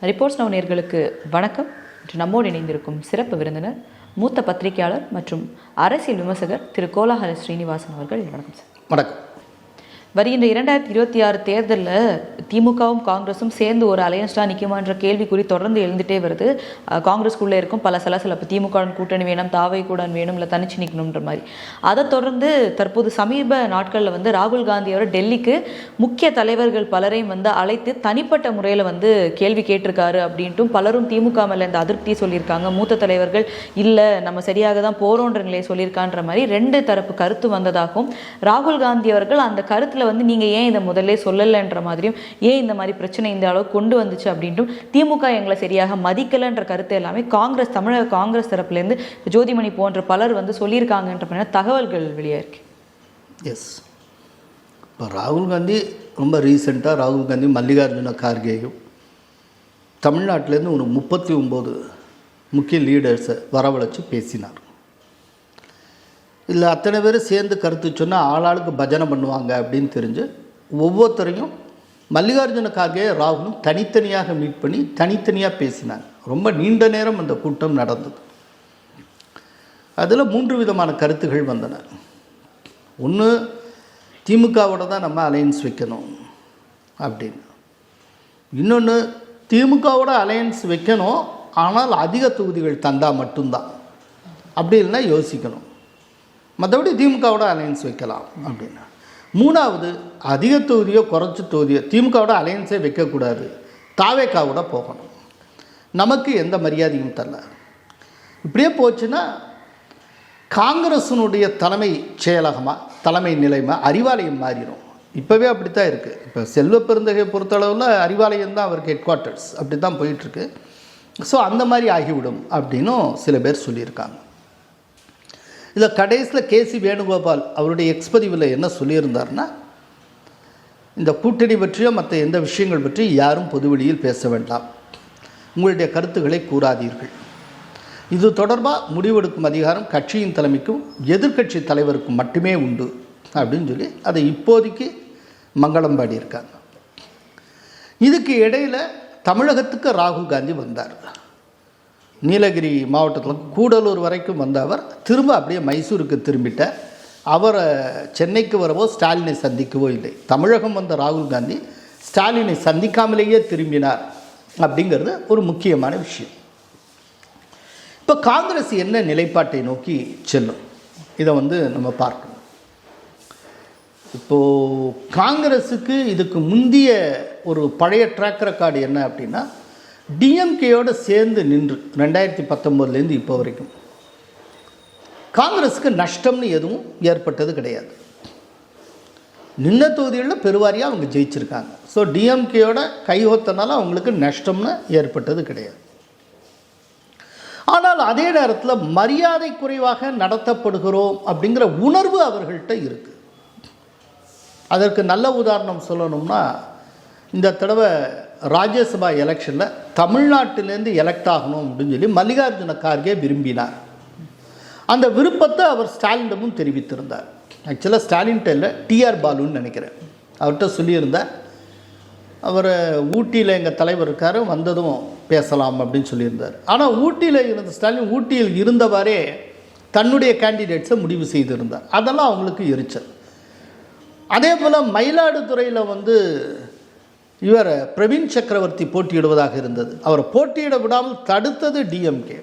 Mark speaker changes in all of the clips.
Speaker 1: Reports now நேர்களுக்கு வணக்கம். இன்று நம்மோடு இணைந்திருக்கும் சிறப்பு விருந்தினர் மூத்த பத்திரிகையாளர் மற்றும் அரசியல் விமர்சகர் திரு கோலாஹல ஸ்ரீனிவாசன் அவர்கள். வணக்கம் சார்.
Speaker 2: வணக்கம்.
Speaker 1: வருகின்ற இரண்டாயிரத்தி இருபத்தி ஆறு தேர்தலில் திமுகவும் காங்கிரஸும் சேர்ந்து ஒரு அலையன்ஸ்டாக நிற்குமான்ற கேள்விக்குறி தொடர்ந்து எழுந்துகிட்டே வருது. காங்கிரஸ்குள்ளே இருக்கும் பல சலசலப்பு. திமுகவின் கூட்டணி வேணும் தாவை கூடன் வேணும் இல்லை தனிச்சு நிற்கணுன்ற மாதிரி. அதை தொடர்ந்து தற்போது சமீப நாட்களில் வந்து ராகுல் காந்தி அவர் டெல்லிக்கு முக்கிய தலைவர்கள் பலரையும் வந்து அழைத்து தனிப்பட்ட முறையில் வந்து கேள்வி கேட்டிருக்காரு அப்படின்ட்டும் பலரும் திமுக மேலே இந்த அதிருப்தியை சொல்லியிருக்காங்க. மூத்த தலைவர்கள் இல்லை நம்ம சரியாக தான் போகிறோன்ற நிலையை சொல்லியிருக்கான்ற மாதிரி ரெண்டு தரப்பு கருத்து வந்ததாகவும் ராகுல் காந்தி அவர்கள் அந்த கருத்தில் வந்து நீங்கள் ஏன் இதை முதல்ல சொல்லலைன்ற மாதிரியும் ஏன் இந்த மாதிரி பிரச்சனை இந்த அளவு கொண்டு வந்துச்சு அப்படின்ட்டும் திமுக எங்களை சரியாக மதிக்கலைன்ற கருத்து எல்லாமே காங்கிரஸ் தமிழக காங்கிரஸ் தரப்புலேருந்து ஜோதிமணி போன்ற பலர் வந்து சொல்லியிருக்காங்கன்ற மாதிரி தகவல்கள் வெளியாயிருக்கு
Speaker 2: எஸ் இப்போ ராகுல் காந்தி ரொம்ப ரீசெண்டாக ராகுல் காந்தி மல்லிகார்ஜுன கார்கேயும் தமிழ்நாட்டிலேருந்து ஒரு முப்பத்தி ஒம்பது முக்கிய லீடர்ஸை வரவழைச்சு பேசினார். இல்லை அத்தனை பேர் சேர்ந்து கருத்து சொன்னால் ஆளாளுக்கு பஜனை பண்ணுவாங்க அப்படின்னு தெரிஞ்சு ஒவ்வொருத்தரையும் மல்லிகார்ஜுன ராகுலும் தனித்தனியாக மீட் பண்ணி தனித்தனியாக பேசினாங்க. ரொம்ப நீண்ட நேரம் அந்த கூட்டம் நடந்தது. அதில் மூன்று விதமான கருத்துகள் வந்தன. ஒன்று திமுகவோட தான் நம்ம அலையன்ஸ் வைக்கணும் அப்படின்னு. இன்னொன்று திமுகவோட அலையன்ஸ் வைக்கணும் ஆனால் அதிக தொகுதிகள் தந்தால் மட்டும்தான். அப்படி இல்லைன்னா யோசிக்கணும். மற்றபடி திமுகவோட அலையன்ஸ் வைக்கலாம் அப்படின்னா. மூணாவது அதிக தொகுதியோ குறைச்ச தொகுதியோ திமுகவோட அலையன்ஸே வைக்கக்கூடாது. தாவேக்காவோட போகணும். நமக்கு எந்த மரியாதையும் தரல. இப்படியே போச்சுன்னா காங்கிரஸினுடைய தலைமை செயலகமாக தலைமை நிலைமை அறிவாலயம் மாறிடும். இப்போவே அப்படி தான் இருக்குது இப்போ செல்வ பெருந்தகையை பொறுத்தளவில் அறிவாலயம் தான் அவருக்கு ஹெட் குவார்ட்டர்ஸ் அப்படி தான் போயிட்டுருக்கு ஸோ அந்த மாதிரி ஆகிவிடும் அப்படின்னும் சில பேர் சொல்லியிருக்காங்க. இதில் கடைசியில் கேசி வேணுகோபால் அவருடைய எக்ஸ்பதிவில் என்ன சொல்லியிருந்தார்னா இந்த கூட்டணி பற்றியோ மற்ற எந்த விஷயங்கள் பற்றியும் யாரும் பொதுவெளியில் பேச வேண்டாம். உங்களுடைய கருத்துக்களை கூறாதீர்கள். இது தொடர்பாக முடிவெடுக்கும் அதிகாரம் கட்சியின் தலைமைக்கும் எதிர்க்கட்சி தலைவருக்கும் மட்டுமே உண்டு அப்படின்னு சொல்லி அதை இப்போதைக்கு மங்களம் பாடியிருக்காங்க. இதுக்கு இடையில் தமிழகத்துக்கு ராகுல் காந்தி வந்தார். நீலகிரி மாவட்டத்தில் கூடலூர் வரைக்கும் வந்த அவர் திரும்ப அப்படியே மைசூருக்கு திரும்பிட்டார். அவரை சென்னைக்கு வரவோ ஸ்டாலினை சந்திக்கவோ இல்லை. தமிழகம் வந்த ராகுல் காந்தி ஸ்டாலினை சந்திக்காமலேயே திரும்பினார் அப்படிங்கிறது ஒரு முக்கியமான விஷயம். இப்போ காங்கிரஸ் என்ன நிலைப்பாட்டை நோக்கி செல்லும்? இதை வந்து நம்ம பார்க்கணும். இப்போது காங்கிரஸுக்கு இதுக்கு முந்திய ஒரு பழைய ட்ராக் ரெக்கார்டு என்ன அப்படின்னா டிஎம்கேயோடு சேர்ந்து நின்று ரெண்டாயிரத்தி பத்தொம்போதுலேருந்து இப்போ வரைக்கும் காங்கிரஸுக்கு நஷ்டம்னு எதுவும் ஏற்பட்டது கிடையாது. நின்ன தொகுதிகளில் பெருவாரியாக அவங்க ஜெயிச்சிருக்காங்க. ஸோ டிஎம்கேயோட கைகோத்தனால அவங்களுக்கு நஷ்டம்னு ஏற்பட்டது கிடையாது. ஆனால் அதே நேரத்தில் மரியாதை குறைவாக நடத்தப்படுகிறோம் அப்படிங்கிற உணர்வு அவர்கள்ட்ட இருக்குது அதற்கு நல்ல உதாரணம் சொல்லணும்னா இந்த தடவை ராஜ்யசபா எலெக்ஷனில் தமிழ்நாட்டிலேருந்து எலெக்ட் ஆகணும் அப்படின்னு சொல்லி மல்லிகார்ஜுன கார்கே விரும்பினார். அந்த விருப்பத்தை அவர் ஸ்டாலினிடமும் தெரிவித்திருந்தார். ஆக்சுவலாக ஸ்டாலின்கிட்ட இல்லை டிஆர் பாலுன்னு நினைக்கிறேன். அவர்கிட்ட சொல்லியிருந்தார். அவர் ஊட்டியில் எங்கள் தலைவர் இருக்கார் வந்ததும் பேசலாம் அப்படின்னு சொல்லியிருந்தார். ஆனால் ஊட்டியில் இருந்த ஸ்டாலின் ஊட்டியில் இருந்தவாறே தன்னுடைய கேண்டிடேட்ஸை முடிவு செய்திருந்தார். அதெல்லாம் அவங்களுக்கு எரிச்சல். அதே போல் மயிலாடுதுறையில் வந்து இவர் பிரவீன் சக்கரவர்த்தி போட்டியிடுவதாக இருந்தது. அவர் போட்டியிட விடாமல் தடுத்தது டிஎம்கே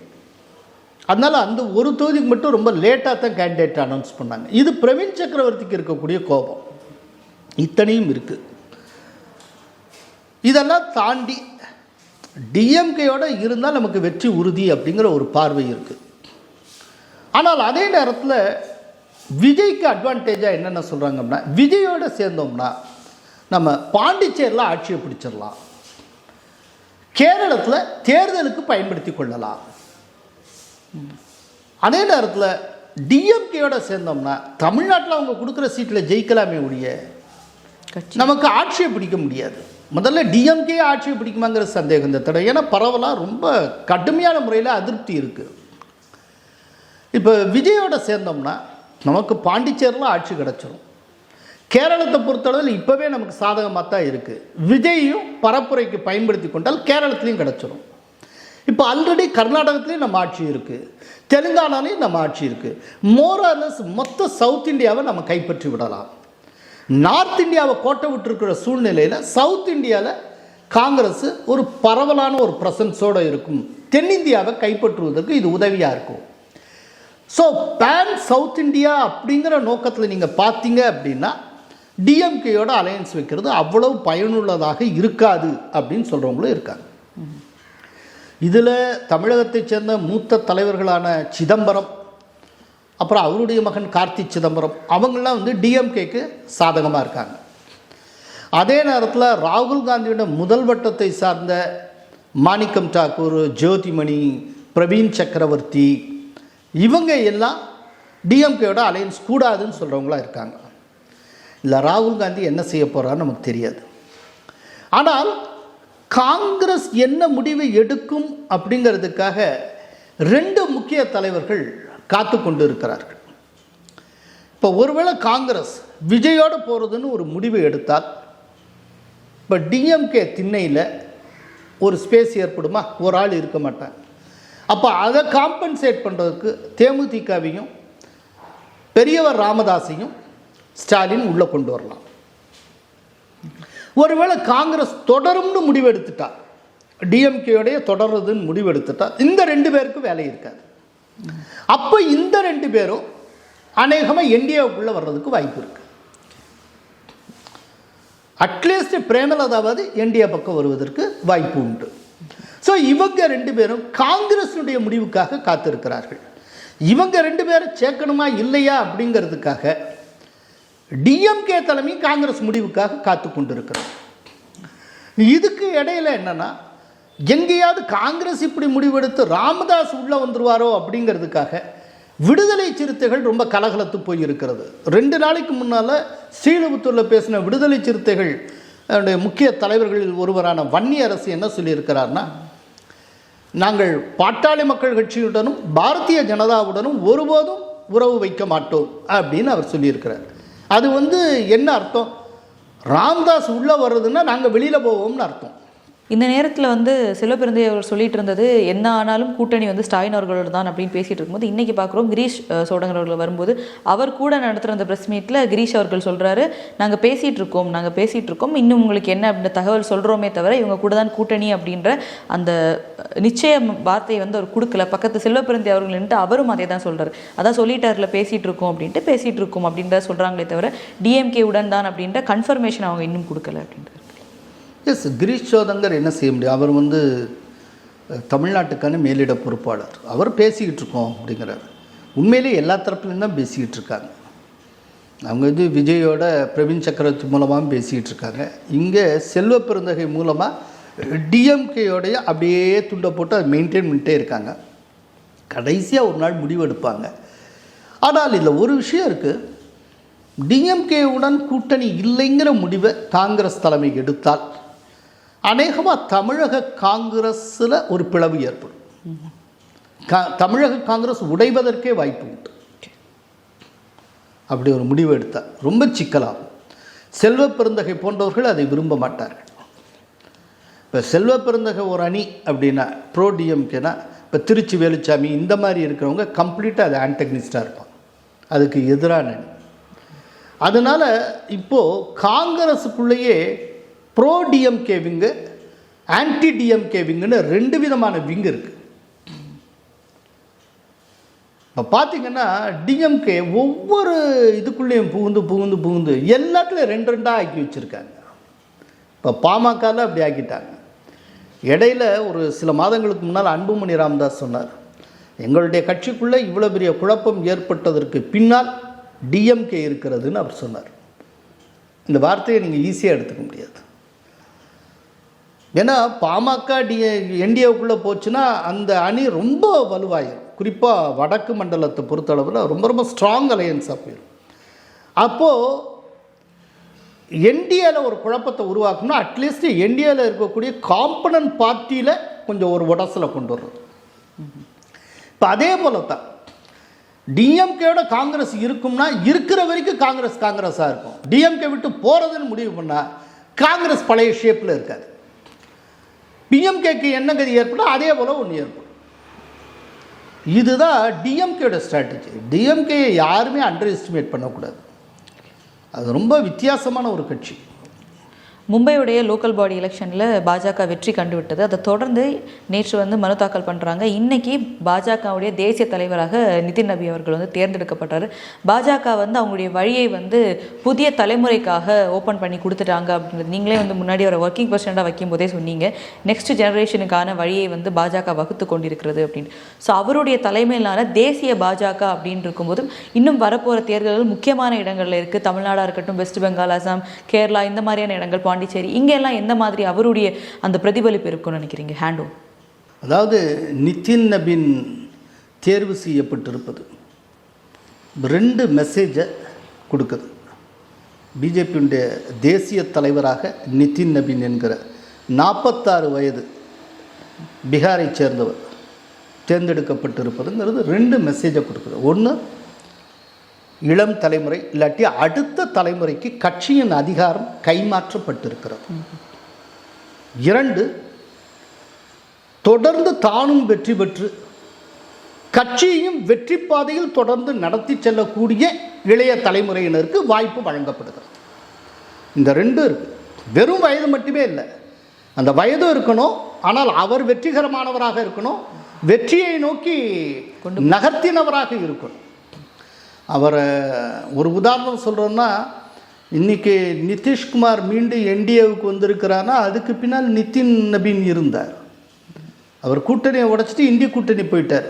Speaker 2: அதனால் அந்த ஒரு தொகுதிக்கு மட்டும் ரொம்ப லேட்டாக தான் கேண்டிடேட் அனௌன்ஸ் பண்ணாங்க. இது பிரவீன் சக்கரவர்த்திக்கு இருக்கக்கூடிய கோபம். இத்தனையும் இருக்குது இதெல்லாம் தாண்டி டிஎம்கேயோட இருந்தால் நமக்கு வெற்றி உறுதி அப்படிங்கிற ஒரு பார்வை இருக்குது ஆனால் அதே நேரத்தில் விஜய்க்கு அட்வான்டேஜாக என்னென்ன சொல்கிறாங்க அப்படின்னா விஜயோட சேர்ந்தோம்னா நம்ம பாண்டிச்சேரியில் ஆட்சியை பிடிச்சிடலாம். கேரளத்தில் தேர்தலுக்கு பயன்படுத்தி கொள்ளலாம். அதே நேரத்தில் டிஎம்கேயோட சேர்ந்தோம்னா தமிழ்நாட்டில் அவங்க கொடுக்குற சீட்டில் ஜெயிக்கலாமே ஒழிய நமக்கு ஆட்சியை பிடிக்க முடியாது. முதல்ல டிஎம்கே ஆட்சியை பிடிக்குமாங்கிற சந்தேகம் இந்த தடவை. ஏன்னா பரவலாக ரொம்ப கடுமையான முறையில் அதிருப்தி இருக்குது இப்போ விஜயோட சேர்ந்தோம்னா நமக்கு பாண்டிச்சேரியில் ஆட்சி கிடச்சிரும். கேரளத்தை பொறுத்தளவில் இப்போவே நமக்கு சாதகமாக தான் இருக்குது விஜயையும் பரப்புரைக்கு பயன்படுத்தி கொண்டால் கேரளத்துலேயும் கிடச்சிரும். இப்போ ஆல்ரெடி கர்நாடகத்துலேயும் நம்ம ஆட்சி இருக்குது தெலுங்கானாலையும் நம்ம ஆட்சி இருக்குது மோரலஸ் மொத்த சவுத் இந்தியாவை நம்ம கைப்பற்றி விடலாம். நார்த் இந்தியாவை கோட்டை விட்டுருக்கிற சூழ்நிலையில் சவுத் இந்தியாவில் காங்கிரஸ் ஒரு பரவலான ஒரு ப்ரசன்ஸோடு இருக்கும். தென்னிந்தியாவை கைப்பற்றுவதற்கு இது உதவியாக இருக்கும். ஸோ பேன் சவுத் இந்தியா அப்படிங்கிற நோக்கத்தில் நீங்கள் பார்த்தீங்க அப்படின்னா டிஎம்கேயோட அலையன்ஸ் வைக்கிறது அவ்வளவு பயனுள்ளதாக இருக்காது அப்படின்னு சொல்கிறவங்களும் இருக்காங்க. இதில் தமிழகத்தைச் சேர்ந்த மூத்த தலைவர்களான சிதம்பரம் அப்புறம் அவருடைய மகன் கார்த்தி சிதம்பரம் அவங்களாம் வந்து டிஎம்கேக்கு சாதகமாக இருக்காங்க. அதே நேரத்தில் ராகுல் காந்தியோட முதல் வட்டத்தை சார்ந்த மாணிக்கம் தாக்கூர் ஜோதிமணி பிரவீன் சக்கரவர்த்தி இவங்க எல்லாம் டிஎம்கேயோட அலையன்ஸ் கூடாதுன்னு சொல்கிறவங்களா இருக்காங்க. இல்லை ராகுல் காந்தி என்ன செய்ய போகிறான்னு நமக்கு தெரியாது. ஆனால் காங்கிரஸ் என்ன முடிவை எடுக்கும் அப்படிங்கிறதுக்காக ரெண்டு முக்கிய தலைவர்கள் காத்து கொண்டு இருக்கிறார்கள் இப்போ ஒருவேளை காங்கிரஸ் விஜயோடு போகிறதுன்னு ஒரு முடிவை எடுத்தால் இப்போ டிஎம்கே திண்ணையில் ஒரு ஸ்பேஸ் ஏற்படுமா? ஒரு ஆள் இருக்க மாட்டாங்க. அப்போ அதை காம்பன்சேட் பண்ணுறதுக்கு தேமுதிகவையும் பெரியவர் ராமதாஸையும் ஸ்டாலின் உள்ளே கொண்டு வரலாம். ஒருவேளை காங்கிரஸ் தொடரும்னு முடிவெடுத்துட்டா டிஎம்கேயோடைய தொடர்றதுன்னு முடிவெடுத்துட்டா இந்த ரெண்டு பேருக்கும் வேலை இருக்காது. அப்போ இந்த ரெண்டு பேரும் அநேகமாக என்டிஏவுக்குள்ளே வர்றதுக்கு வாய்ப்பு இருக்கு. அட்லீஸ்ட் பிரேமலதாவது என்டிஏ பக்கம் வருவதற்கு வாய்ப்பு உண்டு. ஸோ இவங்க ரெண்டு பேரும் காங்கிரஸினுடைய முடிவுக்காக காத்திருக்கிறார்கள். இவங்க ரெண்டு பேரும் சேர்க்கணுமா இல்லையா அப்படிங்கிறதுக்காக டிஎம்கே தலைமை காங்கிரஸ் முடிவுக்காக காத்து கொண்டிருக்கிறது இதுக்கு இடையில என்னன்னா எங்கேயாவது காங்கிரஸ் இப்படி முடிவெடுத்து ராமதாஸ் உள்ளே வந்துருவாரோ அப்படிங்கிறதுக்காக விடுதலை சிறுத்தைகள் ரொம்ப கலகலத்து போயிருக்கிறது. ரெண்டு நாளைக்கு முன்னால் ஸ்ரீலிபுத்தூரில் பேசின விடுதலை சிறுத்தைகள் முக்கிய தலைவர்களில் ஒருவரான வன்னி அரசு என்ன சொல்லியிருக்கிறார்னா நாங்கள் பாட்டாளி மக்கள் கட்சியுடனும் பாரதிய ஜனதாவுடனும் ஒருபோதும் உறவு வைக்க மாட்டோம் அப்படின்னு அவர் சொல்லியிருக்கிறார். அது வந்து என்ன அர்த்தம்? ராம்தாஸ் உள்ளே வர்றதுன்னா நாங்கள் வெளியில் போவோம்னு அர்த்தம்.
Speaker 1: இந்த நேரத்தில் வந்து செல்வப்பிறந்தை அவர் சொல்லிட்டு இருந்தது என்ன ஆனாலும் கூட்டணி வந்து ஸ்டாலின் அவர்களோட தான் அப்படின்னு பேசிட்டு இருக்கும்போது இன்றைக்கி பார்க்குறோம் கிரீஷ் அஹ், சோடங்கர் அவர்கள் வரும்போது அவர் கூட நடத்துகிற அந்த ப்ரெஸ் மீட்டில் கிரீஷ் அவர்கள் சொல்கிறாரு நாங்கள் பேசிகிட்டு இருக்கோம் நாங்கள் பேசிகிட்டு இருக்கோம். இன்னும் உங்களுக்கு என்ன அப்படின்ற தகவல் சொல்கிறோமே தவிர இவங்க கூட தான் கூட்டணி அப்படின்ற அந்த நிச்சய நிச்சயம் வார்த்தையை வந்து அவர் கொடுக்கல. பக்கத்து செல்வப்பிறந்தை அவர்கள்ட்டு அவரும் அதே தான் சொல்கிறார் அதான் சொல்லிட்டார்ல பேசிகிட்டு இருக்கோம் அப்படின்ட்டு பேசிகிட்டு இருக்கோம் அப்படின்றத சொல்கிறாங்களே தவிர டிஎம்கே உடன் தான் அப்படின்ற கன்ஃபர்மேஷன் அவங்க இன்னும் கொடுக்கல அப்படின்ட்டு.
Speaker 2: எஸ் கிரீஷ் சோதங்கர் என்ன செய்ய முடியும்? அவர் வந்து தமிழ்நாட்டுக்கான மேலிட பொறுப்பாளர். அவர் பேசிக்கிட்டு இருக்கோம் அப்படிங்கிறார். உண்மையிலேயே எல்லா தரப்புலையும் தான் பேசிக்கிட்டு இருக்காங்க. அவங்க வந்து விஜயோட பிரவீன் சக்கரவர்த்தி மூலமாகவும் பேசிக்கிட்டு இருக்காங்க. இங்கே செல்வ பெருந்தகை மூலமாக டிஎம்கேயோடைய அப்படியே துண்டை போட்டு அதை மெயின்டைன் பண்ணிட்டே இருக்காங்க. கடைசியாக ஒரு நாள் முடிவெடுப்பாங்க ஆனால் இதில் ஒரு விஷயம் இருக்குது டிஎம்கேவுடன் கூட்டணி இல்லைங்கிற முடிவை காங்கிரஸ் தலைமை எடுத்தால் அநேகமாக தமிழக காங்கிரஸில் ஒரு பிளவு ஏற்படும். கா தமிழக காங்கிரஸ் உடைவதற்கே வாய்ப்பு உண்டு. அப்படி ஒரு முடிவு எடுத்தால் ரொம்ப சிக்கலாகும். செல்வ பெருந்தகை போன்றவர்கள் அதை விரும்ப மாட்டார்கள். இப்போ செல்வ பெருந்தகை ஒரு அணி அப்படின்னா ப்ரோ டிஎம்கேனா இப்போ திருச்சி வேலுச்சாமி இந்த மாதிரி இருக்கிறவங்க கம்ப்ளீட்டாக அது ஆன்டகனிஸ்டாக இருப்பாங்க. அதுக்கு எதிரான அணி. அதனால் இப்போது காங்கிரஸுக்குள்ளேயே pro DMK wing anti DMK விங்குன்னு ரெண்டு விதமான விங்கு இருக்குது இப்போ பார்த்தீங்கன்னா டிஎம்கே ஒவ்வொரு இதுக்குள்ளேயும் புகுந்து புகுந்து புகுந்து எல்லாத்துலேயும் ரெண்டு ரெண்டாக ஆக்கி வச்சுருக்காங்க. இப்போ பாமகவில் அப்படி ஆக்கிட்டாங்க. இடையில ஒரு சில மாதங்களுக்கு முன்னால் அன்புமணி ராமதாஸ் சொன்னார் எங்களுடைய கட்சிக்குள்ளே இவ்வளோ பெரிய குழப்பம் ஏற்பட்டதற்கு பின்னால் டிஎம்கே இருக்கிறதுன்னு அவர் சொன்னார். இந்த வார்த்தையை நீங்கள் ஈஸியாக எடுத்துக்க முடியாது. ஏன்னா பாமக டி என்டிஏவுக்குள்ளே போச்சுன்னா அந்த அணி ரொம்ப வலுவாயிரும். குறிப்பாக வடக்கு மண்டலத்தை பொறுத்தளவில் ரொம்ப ரொம்ப ஸ்ட்ராங் அலையன்ஸாக போயிடும் அப்போது என்டிஏல ஒரு குழப்பத்தை உருவாக்கணும் அட்லீஸ்ட் என்டிஏல இருக்கக்கூடிய காம்பனன்ட் பார்ட்டியில் கொஞ்சம் ஒரு உடசலை கொண்டு வர்றது இப்போ அதே போல தான் டிஎம்கேயோட காங்கிரஸ் இருக்கும்னா இருக்கிற வரைக்கும் காங்கிரஸ் காங்கிரஸாக இருக்கும். டிஎம்கே விட்டு போகிறதுன்னு முடிவு பண்ணால் காங்கிரஸ் பழைய ஷேப்பில் இருக்காது. பிஎம்கேக்கு என்ன கதி ஏற்படும்? அதே போல் ஒன்று ஏற்படும். இதுதான் டிஎம்கேயோட ஸ்ட்ராட்டஜி டிஎம்கேயை யாருமே அண்டர் எஸ்டிமேட் பண்ணக்கூடாது. அது ரொம்ப வித்தியாசமான ஒரு கட்சி.
Speaker 1: மும்பையுடைய லோக்கல் பாடி எலெக்ஷனில் பாஜக வெற்றி கண்டுவிட்டது. அதை தொடர்ந்து நேற்று வந்து மனு தாக்கல் பண்ணுறாங்க இன்றைக்கி பாஜகவுடைய தேசிய தலைவராக நிதின் நபி அவர்கள் வந்து தேர்ந்தெடுக்கப்பட்டார். பாஜக வந்து அவங்களுடைய வழியை வந்து புதிய தலைமுறைக்காக ஓப்பன் பண்ணி கொடுத்துட்டாங்க அப்படின்றது நீங்களே வந்து முன்னாடி ஒரு ஒர்க்கிங் பர்சனாக வைக்கும் போதே சொன்னீங்க. நெக்ஸ்ட் ஜெனரேஷனுக்கான வழியை வந்து பாஜக வகுத்து கொண்டிருக்கிறது அப்படின்னு. ஸோ அவருடைய தலைமையிலான தேசிய பாஜக அப்படின்னு இருக்கும்போது இன்னும் வரப்போகிற தேர்தல்கள் முக்கியமான இடங்களில் இருக்குது தமிழ்நாடாக இருக்கட்டும் வெஸ்ட் பெங்கால் அசாம் கேரளா இந்த மாதிரியான இடங்கள் பாண்டிச்சேரி. இங்கெல்லாம் எந்த மாதிரி அவருடைய அந்த பிரதிபலிப்பு இருக்கும்னு நினைக்கிறீங்க? ஹேண்டோ
Speaker 2: அதாவது நிதின் நபின் தேர்வு செய்யப்பட்டிருப்பது. ரெண்டு மெசேஜை கொடுக்குது. பிஜேபியுடைய தேசிய தலைவராக நிதின் நபின் என்கிற நாற்பத்தாறு வயது பீகாரை சேர்ந்தவர் தேர்ந்தெடுக்கப்பட்டிருப்பதுங்கிறது ரெண்டு மெசேஜை கொடுக்குது. ஒன்று இளம் தலைமுறை இல்லாட்டி அடுத்த தலைமுறைக்கு கட்சியின் அதிகாரம் கைமாற்றப்பட்டிருக்கிறது. இரண்டு தொடர்ந்து தானும் வெற்றி பெற்ு கட்சியையும் வெற்றி பாதையில் தொடர்ந்து நடத்தி செல்லக்கூடிய இளைய தலைமுறையினருக்கு வாய்ப்பு வழங்கப்படுகிறது. இந்த ரெண்டும் இருக்கு. வெறும் வயது மட்டுமே இல்லை. அந்த வயதும் இருக்கணும் ஆனால் அவர் வெற்றிகரமானவராக இருக்கணும் வெற்றியை நோக்கி நகர்த்தினவராக இருக்கணும். அவரை ஒரு உதாரணம் சொல்கிறோன்னா இன்றைக்கி நிதிஷ்குமார் மீண்டும் என்டிஏவுக்கு வந்திருக்கிறான்னா அதுக்கு பின்னால் நிதின் நபீன் இருந்தார். அவர் கூட்டணியை உடைச்சிட்டு இந்திய கூட்டணி போயிட்டார்.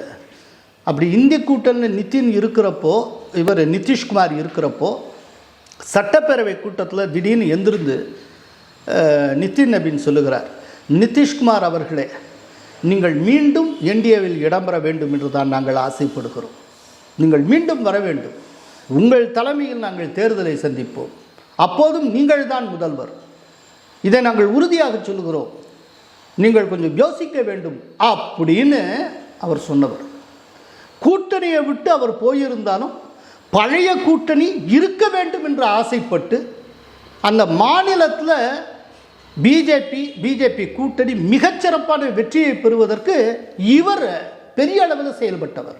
Speaker 2: அப்படி இந்திய கூட்டணி நிதின் இருக்கிறப்போ இவர் நிதிஷ்குமார் இருக்கிறப்போ சட்டப்பேரவை கூட்டத்தில் திடீர்னு எந்திருந்து நிதின் நபீன் சொல்லுகிறார் நிதிஷ்குமார் அவர்களே நீங்கள் மீண்டும் என்டிஏவில் இடம்பெற வேண்டும் என்று தான் நாங்கள் ஆசைப்படுகிறோம். நீங்கள் மீண்டும் வர வேண்டும். உங்கள் தலைமையில் நாங்கள் தேர்தலை சந்திப்போம். அப்போதும் நீங்கள் தான் முதல்வர். இதை நாங்கள் உறுதியாக சொல்லுகிறோம். நீங்கள் கொஞ்சம் யோசிக்க வேண்டும். அப்படின்னு அவர் சொன்னவர். கூட்டணியை விட்டு அவர் போயிருந்தாலும் பழைய கூட்டணி இருக்க வேண்டும் என்று ஆசைப்பட்டு அந்த மாநிலத்தில் பிஜேபி பிஜேபி கூட்டணி மிகச்சிறப்பான வெற்றியை பெறுவதற்கு இவர் பெரிய அளவில் செயல்பட்டவர்.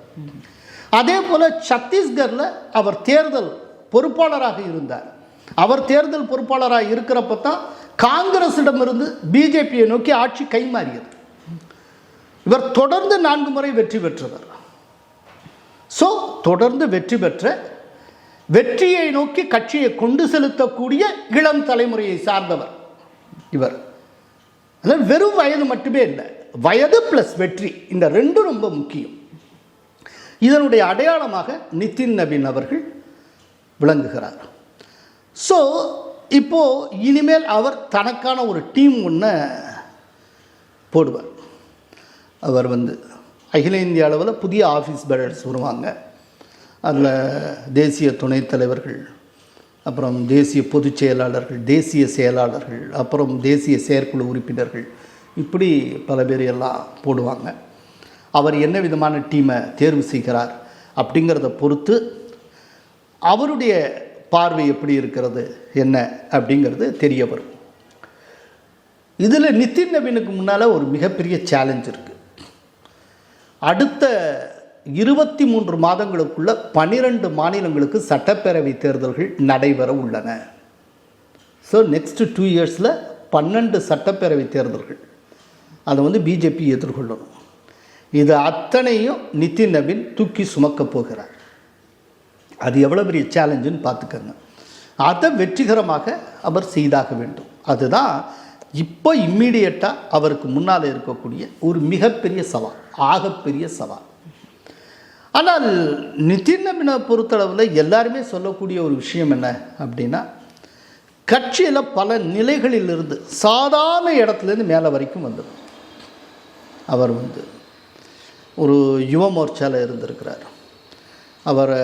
Speaker 2: அதே போல் சத்தீஸ்கரில் அவர் தேர்தல் பொறுப்பாளராக இருந்தார். அவர் தேர்தல் பொறுப்பாளராக இருக்கிறப்ப தான் காங்கிரஸிடமிருந்து பிஜேபியை நோக்கி ஆட்சி கைமாறியது. இவர் தொடர்ந்து நான்கு முறை வெற்றி பெற்றவர். ஸோ தொடர்ந்து வெற்றி பெற்ற வெற்றியை நோக்கி கட்சியை கொண்டு செலுத்தக்கூடிய இளம் தலைமுறையை சார்ந்தவர் இவர். அதாவது வெறும் வயது மட்டுமே இல்லை வயது ப்ளஸ் வெற்றி இந்த ரெண்டும் ரொம்ப முக்கியம். இதனுடைய அடையாளமாக நிதின் நபின் அவர்கள் விளங்குகிறார். ஸோ இப்போது இனிமேல் அவர் தனக்கான ஒரு டீம் ஒன்று போடுவார். அவர் வந்து அகில இந்திய அளவில் புதிய ஆஃபீஸ் பேரர்ஸ் வருவாங்க. அதில் தேசிய துணைத் தலைவர்கள் அப்புறம் தேசிய பொதுச் செயலாளர்கள் தேசிய செயலாளர்கள் அப்புறம் தேசிய செயற்குழு உறுப்பினர்கள் இப்படி பல பேர் எல்லாம் போடுவாங்க. அவர் என்ன விதமான டீமை தேர்வு செய்கிறார் அப்படிங்கிறத பொறுத்து அவருடைய பார்வை எப்படி இருக்கிறது என்ன அப்படிங்கிறது தெரிய வரும். இதில் நிதின் நவீனுக்கு முன்னால் ஒரு மிகப்பெரிய சேலஞ்ச் இருக்குது அடுத்த இருபத்தி மூன்று மாதங்களுக்குள்ள பன்னிரெண்டு மாநிலங்களுக்கு சட்டப்பேரவை தேர்தல்கள் நடைபெற உள்ளன. ஸோ நெக்ஸ்ட் டூ இயர்ஸில் பன்னெண்டு சட்டப்பேரவை தேர்தல்கள். அதை வந்து பிஜேபி எதிர்கொள்ளணும். இது அத்தனையும் நிதின் நவீன் தூக்கி சுமக்கப் போகிறார். அது எவ்வளோ பெரிய சேலஞ்சுன்னு பார்த்துக்கோங்க. அதை வெற்றிகரமாக அவர் செய்தாக வேண்டும். அதுதான் இப்போ இம்மீடியட்டாக அவருக்கு முன்னால் இருக்கக்கூடிய ஒரு மிகப்பெரிய சவால் ஆகப்பெரிய சவால். ஆனால் நிதின் நபினை பொறுத்தளவில் எல்லாருமே சொல்லக்கூடிய ஒரு விஷயம் என்ன அப்படின்னா கட்சியில் பல நிலைகளிலிருந்து சாதாரண இடத்துலேருந்து மேலே வரைக்கும் வந்தது. அவர் வந்து ஒரு யுவ மோர்ச்சாவில் இருந்திருக்கிறார். அவர்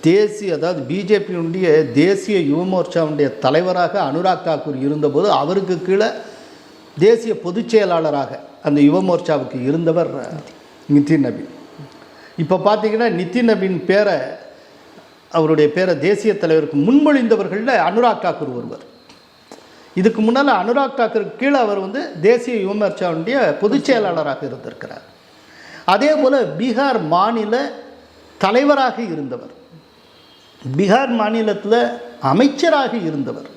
Speaker 2: தேசிய அதாவது பிஜேபியினுடைய தேசிய யுவ மோர்ச்சாவுடைய தலைவராக அனுராக் தாக்கூர் இருந்தபோது அவருக்கு கீழே தேசிய பொதுச் செயலாளராக அந்த யுவ மோர்ச்சாவுக்கு இருந்தவர் நிதின் நபி. இப்போ பார்த்தீங்கன்னா நிதின் நபின் பேரை அவருடைய பேரை தேசிய தலைவருக்கு முன்மொழிந்தவர்களில் அனுராக் தாக்கூர் ஒருவர். இதுக்கு முன்னால் அனுராக் தாக்கூருக்கு கீழே அவர் வந்து தேசிய யுவ மோர்ச்சாவுடைய பொதுச் செயலாளராக இருந்திருக்கிறார். அதே போல் பீகார் மாநில தலைவராக இருந்தவர். பீகார் மாநிலத்தில் அமைச்சராக இருந்தவர்.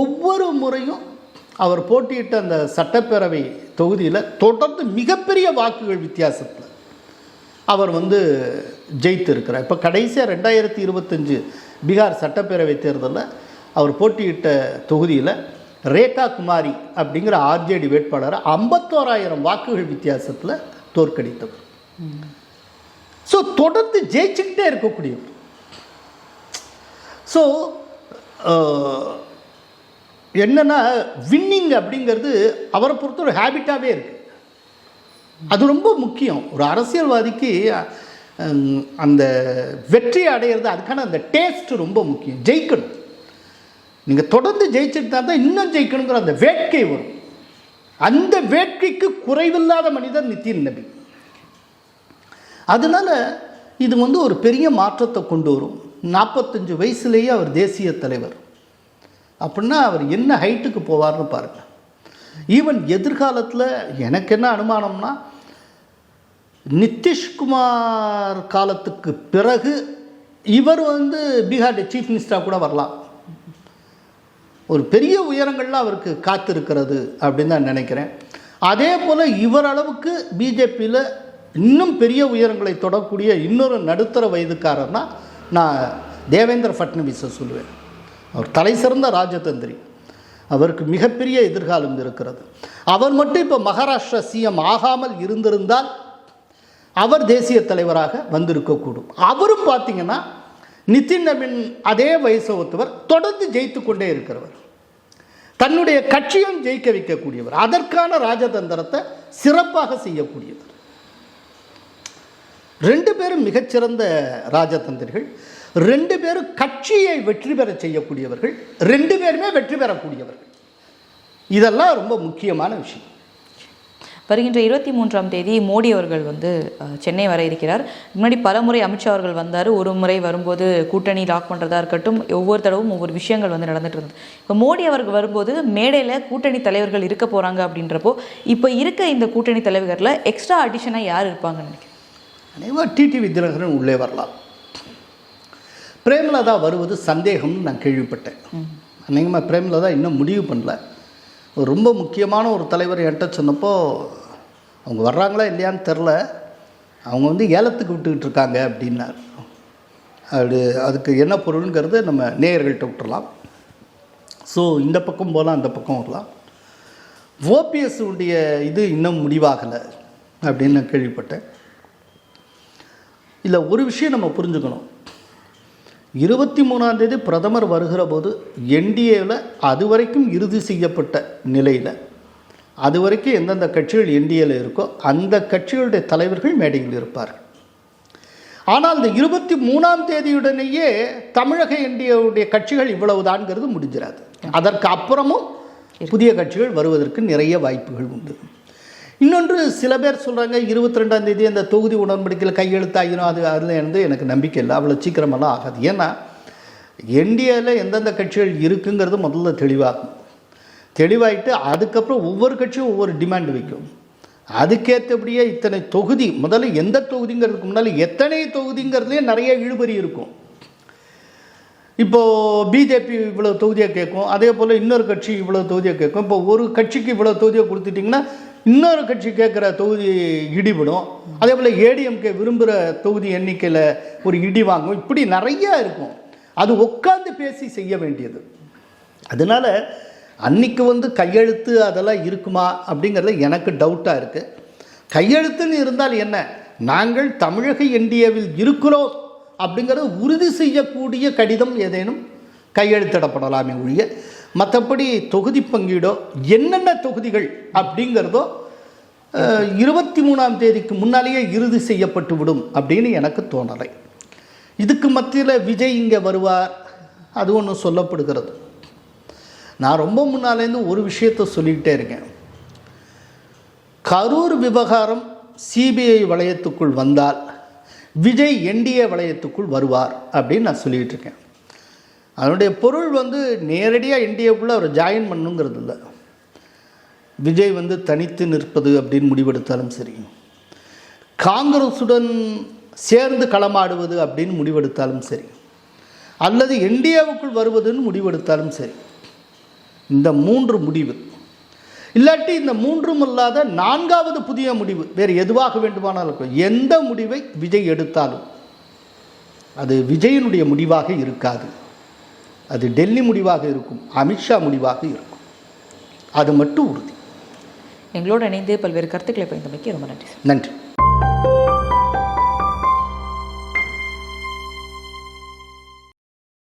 Speaker 2: ஒவ்வொரு முறையும் அவர் போட்டியிட்ட அந்த சட்டப்பேரவை தொகுதியில் தொடர்ந்து மிகப்பெரிய வாக்குகள் வித்தியாசத்தில் அவர் வந்து ஜெயித்து இருக்கிறார் இப்போ கடைசியாக ரெண்டாயிரத்தி இருபத்தஞ்சு பீகார் சட்டப்பேரவை தேர்தலில் அவர் போட்டியிட்ட தொகுதியில் ரேகா குமாரி அப்படிங்கிற ஆர்ஜேடி வேட்பாளரை ஐம்பத்தோராயிரம் வாக்குகள் வித்தியாசத்தில் தோற்கடித்தவர். ஸோ தொடர்ந்து ஜெயிச்சுக்கிட்டே இருக்கக்கூடியவர். ஸோ என்னன்னா வின்னிங் அப்படிங்கிறது அவரை பொறுத்த ஒரு ஹேபிட்டாகவே இருக்குது அது ரொம்ப முக்கியம். ஒரு அரசியல்வாதிக்கு அந்த வெற்றி அடையிறது அதுக்கான அந்த டேஸ்ட் ரொம்ப முக்கியம். ஜெயிக்கணும். நீங்கள் தொடர்ந்து ஜெயிச்சுட்டு தான் இன்னும் ஜெயிக்கணுங்கிற அந்த வேட்கை வரும். அந்த வேட்கைக்கு குறைவில்லாத மனிதர் நித்தின் நபி. அதனால் இது வந்து ஒரு பெரிய மாற்றத்தை கொண்டு வரும். நாற்பத்தஞ்சு வயசுலேயே அவர் தேசிய தலைவர். அப்படின்னா அவர் என்ன ஹைட்டுக்கு போவார்னு பாருங்கள் ஈவன் எதிர்காலத்தில் எனக்கு என்ன அனுமானம்னா நிதிஷ்குமார் காலத்துக்கு பிறகு இவர் வந்து பீகார் சீஃப் மினிஸ்டராக கூட வரலாம். ஒரு பெரிய உயரங்கள்லாம் அவருக்கு காத்திருக்கிறது அப்படின்னு தான் நினைக்கிறேன். அதே போல் இவரளவுக்கு பிஜேபியில் இன்னும் பெரிய உயரங்களை தொடக்கூடிய இன்னொரு நடுத்தர வயதுக்காரர்னா நான் தேவேந்திர ஃபட்னவிஸை சொல்லுவேன். அவர் தலை சிறந்த ராஜதந்திரி. அவருக்கு மிகப்பெரிய எதிர்காலம் இருக்கிறது. அவர் மட்டும் இப்போ மகாராஷ்டிரா சிஎம் ஆகாமல் இருந்திருந்தால் அவர் தேசிய தலைவராக வந்திருக்கக்கூடும். அவரும் பார்த்தீங்கன்னா நிதின் நவீன் அதே வயசை ஒத்தவர் தொடர்ந்து ஜெயித்து கொண்டே இருக்கிறவர். தன்னுடைய கட்சியும் ஜெயிக்க வைக்கக்கூடியவர். அதற்கான ராஜதந்திரத்தை சிறப்பாக செய்யக்கூடியவர். ரெண்டு பேரும் மிகச்சிறந்த ராஜதந்திரிகள். ரெண்டு பேரும் கட்சியை வெற்றி பெற செய்யக்கூடியவர்கள். ரெண்டு பேருமே வெற்றி பெறக்கூடியவர்கள். இதெல்லாம் ரொம்ப முக்கியமான விஷயம்.
Speaker 1: வருகின்ற இருபத்தி மூன்றாம் தேதி மோடி அவர்கள் வந்து சென்னை வர இருக்கிறார். முன்னாடி பல முறை அமித்ஷா அவர்கள் வந்தார். ஒரு முறை வரும்போது கூட்டணி லாக் பண்ணுறதா இருக்கட்டும் ஒவ்வொரு தடவும் ஒவ்வொரு விஷயங்கள் வந்து நடந்துட்டு இருந்தது. இப்போ மோடி அவர்கள் வரும்போது மேடையில் கூட்டணி தலைவர்கள் இருக்க போகிறாங்க அப்படின்றப்போ இப்போ இருக்க இந்த கூட்டணி தலைவர்களில் எக்ஸ்ட்ரா அடிஷனாக யார் இருப்பாங்கன்னு நினைக்கிறேன்
Speaker 2: அனைவரும் டிடிவி தினகரன் உள்ளே வரலாம். பிரேமலதா வருவது சந்தேகம்னு நான் கேள்விப்பட்டேன். அநேகமாக பிரேமலதா இன்னும் முடிவு பண்ணல. ரொம்ப முக்கியமான ஒரு தலைவர் என்கிட்ட சொன்னப்போ அவங்க வர்றாங்களா இல்லையான்னு தெரில. அவங்க வந்து ஏலத்துக்கு விட்டுக்கிட்டு இருக்காங்க அப்படின்னார். அது அதுக்கு என்ன பொருளுங்கிறது நம்ம நேயர்கள்ட்ட விட்டுறலாம். ஸோ இந்த பக்கம் போகலாம் அந்த பக்கம் வரலாம். ஓபிஎஸ் உடைய இது இன்னும் முடிவாகலை அப்படின்னு நான் கேள்விப்பட்டேன். இல்லை ஒரு விஷயம் நம்ம புரிஞ்சுக்கணும். இருபத்தி மூணாந்தேதி பிரதமர் வருகிற போது என்டிஏவில் அது வரைக்கும் இறுதி செய்யப்பட்ட நிலையில் அது வரைக்கும் எந்தெந்த கட்சிகள் இந்தியாவில் இருக்கோ அந்த கட்சிகளுடைய தலைவர்கள் மேடையில் இருப்பார்கள். ஆனால் இந்த இருபத்தி மூணாம் தேதியுடனேயே தமிழக இந்தியாவுடைய கட்சிகள் இவ்வளவுதான்ங்கிறது முடிஞ்சிடாது அதற்கு அப்புறமும் புதிய கட்சிகள் வருவதற்கு நிறைய வாய்ப்புகள் உண்டு. இன்னொன்று சில பேர் சொல்கிறாங்க இருபத்தி ரெண்டாம் தேதி அந்த தொகுதி உடன்படிக்கையில் கையெழுத்தாகிடும் அது அதில் வந்து எனக்கு நம்பிக்கை இல்லை. அவ்வளோ சீக்கிரமெல்லாம் ஆகாது. ஏன்னா என்டிஏவில் எந்தெந்த கட்சிகள் இருக்குங்கிறது முதல்ல தெளிவாகும். தெளிவாயிட்டு அதுக்கப்புறம் ஒவ்வொரு கட்சியும் ஒவ்வொரு டிமாண்ட் வைக்கும். அதுக்கேற்றபடியே இத்தனை தொகுதி முதல்ல எந்த தொகுதிங்கிறதுக்கு முன்னால் எத்தனை தொகுதிங்கிறதுலேயே நிறைய இழுபறி இருக்கும். இப்போது பிஜேபி இவ்வளோ தொகுதியை கேட்கும் அதே போல் இன்னொரு கட்சி இவ்வளோ தொகுதியாக கேட்கும். இப்போ ஒரு கட்சிக்கு இவ்வளோ தொகுதியை கொடுத்துட்டிங்கன்னா இன்னொரு கட்சி கேட்குற தொகுதி இடிபடும். அதே போல் ஏடிஎம்கே விரும்புகிற தொகுதி எண்ணிக்கையில் ஒரு இடி வாங்கும். இப்படி நிறையா இருக்கும். அது உட்காந்து பேசி செய்ய வேண்டியது. அதனால அன்னைக்கு வந்து கையெழுத்து அதெல்லாம் இருக்குமா அப்படிங்கிறது எனக்கு டவுட்டாக இருக்குது கையெழுத்துன்னு இருந்தால் என்ன? நாங்கள் தமிழக என்டிஏவில் இருக்கிறோம் அப்படிங்கிறத உறுதி செய்யக்கூடிய கடிதம் ஏதேனும் கையெழுத்திடப்படலாமே ஒழிய மற்றபடி தொகுதி பங்கீடோ என்னென்ன தொகுதிகள் அப்படிங்கிறதோ இருபத்தி மூணாம் தேதிக்கு முன்னாலேயே இறுதி செய்யப்பட்டு விடும் அப்படின்னு எனக்கு தோணலை. இதுக்கு மத்தியில் விஜய் இங்கே வருவார் அது ஒன்று சொல்லப்படுகிறது. நான் ரொம்ப முன்னாலேருந்து ஒரு விஷயத்த சொல்லிக்கிட்டே இருக்கேன். கரூர் விவகாரம் சிபிஐ வளையத்துக்குள் வந்தால் விஜய் என்டிஏ வளையத்துக்குள் வருவார் அப்படின்னு நான் சொல்லிகிட்டு இருக்கேன். அதனுடைய பொருள் வந்து நேரடியாக என்டிஏக்குள்ளே அவர் ஜாயின் பண்ணுங்கிறது இல்லை. விஜய் வந்து தனித்து நிற்பது அப்படின்னு முடிவெடுத்தாலும் சரி. காங்கிரஸுடன் சேர்ந்து களமாடுவது அப்படின்னு முடிவெடுத்தாலும் சரி. அல்லது என்டிஏவுக்குள் வருவதுன்னு முடிவெடுத்தாலும் சரி. இந்த மூன்று முடிவு. இல்லாட்டி இந்த மூன்றும் இல்லாத நான்காவது புதிய முடிவு. வேறு எதுவாக வேண்டுமானாலும் இருக்கும். எந்த முடிவை விஜய் எடுத்தாலும். அது விஜயனுடைய முடிவாக இருக்காது. அது டெல்லி முடிவாக இருக்கும். அமித்ஷா முடிவாக இருக்கும். அது மட்டும் உறுதி.
Speaker 1: எங்களோடு இணைந்து பல்வேறு கருத்துக்களை பயந்தமைக்கு ரொம்ப நன்றி
Speaker 2: நன்றி.